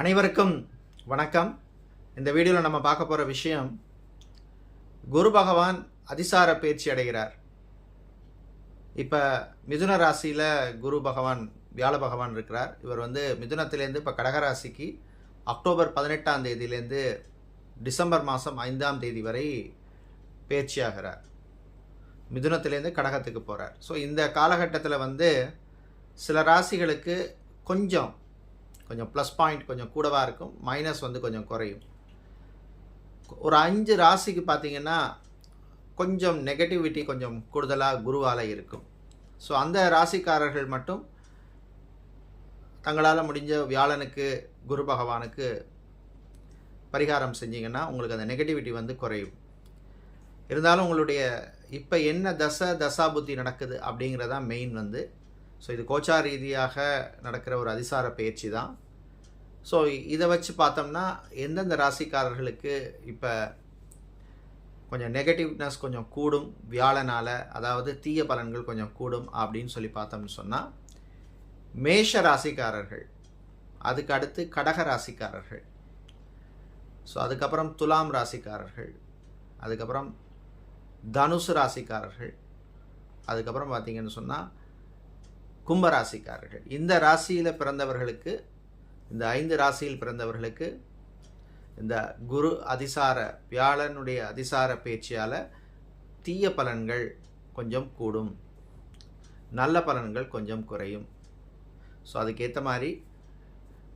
அனைவருக்கும் வணக்கம். இந்த வீடியோவில் நம்ம பார்க்க போகிற விஷயம் குரு பகவான் அதிசார பயிற்சி அடைகிறார். இப்போ மிதுன ராசியில் குரு பகவான் வியாழ பகவான் இருக்கிறார். இவர் வந்து மிதுனத்திலேருந்து இப்போ கடகராசிக்கு அக்டோபர் பதினெட்டாம் தேதியிலேருந்து டிசம்பர் மாதம் ஐந்தாம் தேதி வரை பேச்சியாகிறார் மிதுனத்திலேருந்து கடகத்துக்கு போகிறார் ஸோ இந்த காலகட்டத்தில் வந்து சில ராசிகளுக்கு கொஞ்சம் கொஞ்சம் ப்ளஸ் பாயிண்ட் கொஞ்சம் கூடவாக இருக்கும். மைனஸ் வந்து கொஞ்சம் குறையும். ஒரு அஞ்சு ராசிக்கு பார்த்தீங்கன்னா கொஞ்சம் நெகட்டிவிட்டி கொஞ்சம் கூடுதலாக குருவால் இருக்கும். ஸோ அந்த ராசிக்காரர்கள் மட்டும் தங்களால் முடிஞ்ச வியாழனுக்கு குரு பகவானுக்கு பரிகாரம் செஞ்சிங்கன்னா உங்களுக்கு அந்த நெகட்டிவிட்டி வந்து குறையும். இருந்தாலும் உங்களுடைய இப்போ என்ன தச தசாபுத்தி நடக்குது அப்படிங்கிறதான் மெயின் வந்து. ஸோ இது கோச்சா ரீதியாக நடக்கிற ஒரு அதிசார பயிற்சி தான். ஸோ இதை வச்சு பார்த்தோம்னா எந்தெந்த ராசிக்காரர்களுக்கு இப்போ கொஞ்சம் நெகட்டிவ்னஸ் கொஞ்சம் கூடும் வியாழனால் அதாவது தீய பலன்கள் கொஞ்சம் கூடும் அப்படின்னு சொல்லி பார்த்தோம்னு சொன்னால் மேஷ ராசிக்காரர்கள் அதுக்கு அடுத்து கடக ராசிக்காரர்கள். ஸோ அதுக்கப்புறம் துலாம் ராசிக்காரர்கள் அதுக்கப்புறம் தனுசு ராசிக்காரர்கள் அதுக்கப்புறம் பார்த்தீங்கன்னு சொன்னால் கும்பராசிக்காரர்கள் இந்த ராசியில் பிறந்தவர்களுக்கு இந்த ஐந்து ராசியில் பிறந்தவர்களுக்கு இந்த குரு அதிசார வியாழனுடைய அதிசார பேச்சியால் தீய பலன்கள் கொஞ்சம் கூடும். நல்ல பலன்கள் கொஞ்சம் குறையும். ஸோ அதுக்கேற்ற மாதிரி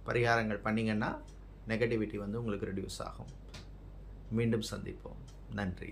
பரிகாரங்கள் பண்ணிங்கன்னா நெகட்டிவிட்டி வந்து உங்களுக்கு ரெடியூஸ் ஆகும். மீண்டும் சந்திப்போம். நன்றி.